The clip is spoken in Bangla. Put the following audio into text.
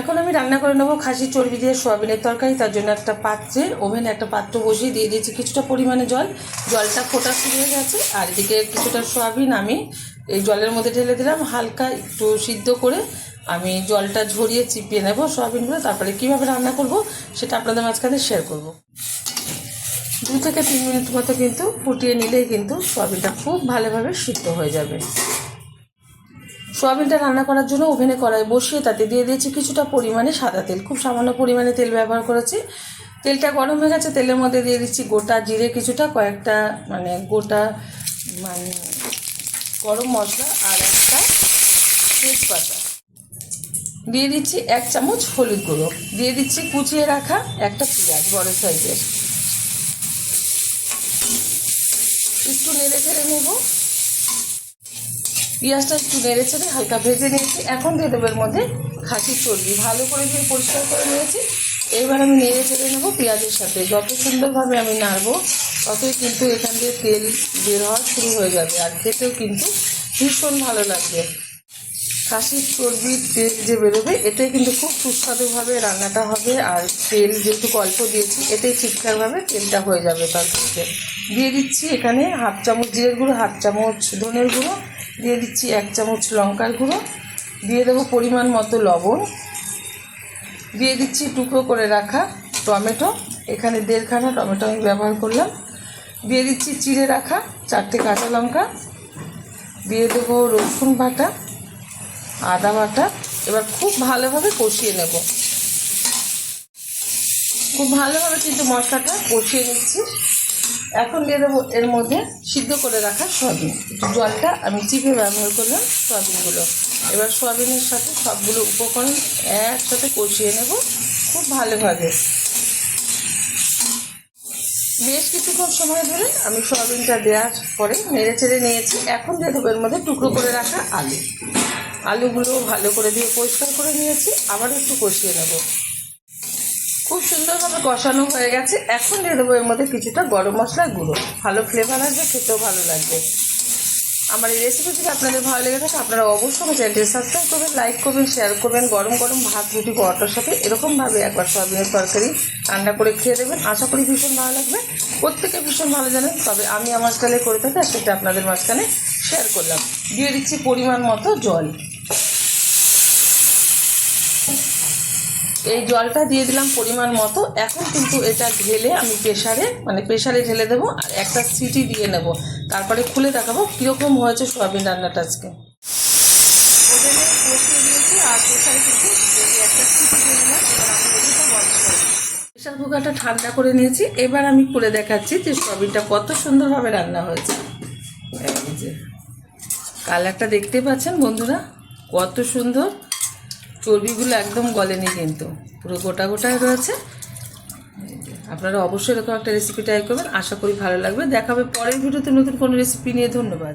এখন আমি রান্না করে নেব খাসির চর্বি দিয়ে সোয়াবিনের তরকারি, তার জন্য একটা পাত্রে ওভেনে একটা পাত্র বসিয়ে দিয়ে দিয়েছি কিছুটা পরিমাণে জল। জলটা ফোটা শুরু হয়ে গেছে, আর এদিকে কিছুটা সোয়াবিন আমি এই জলের মধ্যে ঢেলে দিলাম। হালকা একটু সিদ্ধ করে আমি জলটা ঝরিয়ে চিপিয়ে নেব সোয়াবিনগুলো। তারপরে কীভাবে রান্না করব সেটা আপনাদের মাঝখানে শেয়ার করব। দু থেকে তিন মিনিট মতো কিন্তু ফুটিয়ে নিলেই কিন্তু সোয়াবিনটা খুব ভালোভাবে সিদ্ধ হয়ে যাবে। সোয়াবিনটা রান্না করার জন্য ওভেনে কড়াই বসিয়ে তাতে দিয়ে দিয়েছি কিছুটা পরিমাণে সাদা তেল। খুব সামান্য পরিমাণে তেল ব্যবহার করেছি। তেলটা গরম হয়ে গেছে, তেলের মধ্যে দিয়ে দিচ্ছি গোটা জিরে কিছুটা, কয়েকটা মানে গোটা মানে গরম মশলা আর একটা তেজপাতা। দিয়ে দিচ্ছি এক চামচ হলুদ গুঁড়ো। দিয়ে দিচ্ছি কুচিয়ে রাখা একটা পেঁয়াজ বড় সাইজের। একটু নেড়ে চেড়ে নেব। পেঁয়াজটা একটু নেড়ে চেড়ে হালকা ভেজে নিয়েছি। এখন দিয়ে দেবো এর মধ্যে খাসির চর্বি। ভালো করে দিয়ে পরিষ্কার করে নিয়েছি। এবার আমি নেড়ে চেড়ে নেব পেঁয়াজের সাথে। যত সুন্দরভাবে আমি নাড়বো, ততই কিন্তু এখান দিয়ে তেল বের হওয়া শুরু হয়ে যাবে। আর খেতেও কিন্তু ভীষণ ভালো লাগবে। খাসির চর্বির তেল যে বেরোবে, এটাই কিন্তু খুব সুস্বাদুভাবে রান্নাটা হবে। আর তেল যেহেতু অল্প দিয়েছি, এটাই ঠিকঠাকভাবে তেলটা হয়ে যাবে তার দিয়ে দিচ্ছি এখানে হাফ চামচ জিরের গুঁড়ো, হাফ চামচ ধনের গুঁড়ো দিয়ে দিচ্ছি এক চামচ লঙ্কার গুঁড়ো, দিয়ে দেবো পরিমাণ মতো লবণ। দিয়ে দিচ্ছি টুকরো করে রাখা টমেটো, এখানে দেড়খানা টমেটো আমি ব্যবহার করলাম। দিয়ে দিচ্ছি চিড়ে রাখা চারটে কাঁচা লঙ্কা। দিয়ে দেবো রসুন বাটা, আদা বাটা, এবার খুব ভালোভাবে কষিয়ে নেব। খুব ভালোভাবে কিন্তু মশলাটা কষিয়ে নিচ্ছি। এখন দিয়ে দেবো এর মধ্যে সিদ্ধ করে রাখা সয়াবিন। জলটা আমি চিপে ব্যবহার করলাম সয়াবিনগুলো। এবার সয়াবিনের সাথে সবগুলো উপকরণ একসাথে কষিয়ে নেব। খুব ভালোভাবে। বেশ কিছুক্ষণ সময় ধরে আমি সয়াবিনটা দেওয়ার পরে নেড়ে চেড়ে নিয়েছি। এখন দিয়ে দেবো এর মধ্যে টুকরো করে রাখা আলু। আলুগুলো ভালো করে দিয়ে পরিষ্কার করে নিয়েছি। আবার একটু কষিয়ে নেব। খুব সুন্দরভাবে কষানো হয়ে গেছে। এখন দিয়ে দেবো এর মধ্যে কিছুটা গরম মশলার গুঁড়ো। ভালো ফ্লেভার আসবে, খেতেও ভালো লাগবে। আমার এই রেসিপি যদি আপনাদের ভালো লেগে থাকে, আপনারা অবশ্যই আমার চ্যানেলটি সাবস্ক্রাইব করবেন লাইক করবেন শেয়ার করবেন। গরম গরম ভাত রুটি পরোটার সাথে এরকমভাবে একবার সয়াবিনের তরকারি রান্না করে খেয়ে দেবেন। আশা করি ভীষণ ভালো লাগবে। প্রত্যেকে ভীষণ ভালো জানেন, তবে আমি আমার স্টাইলে করে থাকি আর সেটা আপনাদের মাঝখানে শেয়ার করলাম। দিয়ে দিচ্ছি পরিমাণ মতো জল। এই জলটা দিয়ে দিলাম পরিমাণ মতো। এখন কিন্তু এটা ঢেলে আমি প্রেশারে মানে প্রেশারে ঢেলে দেবো আর একটা সিটি দিয়ে নেব। তারপরে খুলে দেখাবো কীরকম হয়েছে সোয়াবিন রান্নাটা আজকে। ওভেনে বসিয়ে দিয়েছি আর প্রেশারে কিন্তু একটা সিটি দিয়ে দিলাম এবার আমি ওভেনটা বন্ধ করে প্রেশার কুকারটা ঠান্ডা করে নিয়েছি। এবার আমি খুলে দেখাচ্ছি যে সোয়াবিনটা কত সুন্দরভাবে রান্না হয়েছে। যে কালারটা দেখতে পাচ্ছেন বন্ধুরা? কত সুন্দর। চর্বিগুলো একদম গলেনি কিন্তু। পুরো গোটা গোটাই রয়েছে। আপনারা অবশ্যই এরকম একটা রেসিপি ট্রাই করবেন। আশা করি ভালো লাগবে। দেখাবে পরের ভিডিওতে নতুন কোনো রেসিপি নিয়ে। ধন্যবাদ।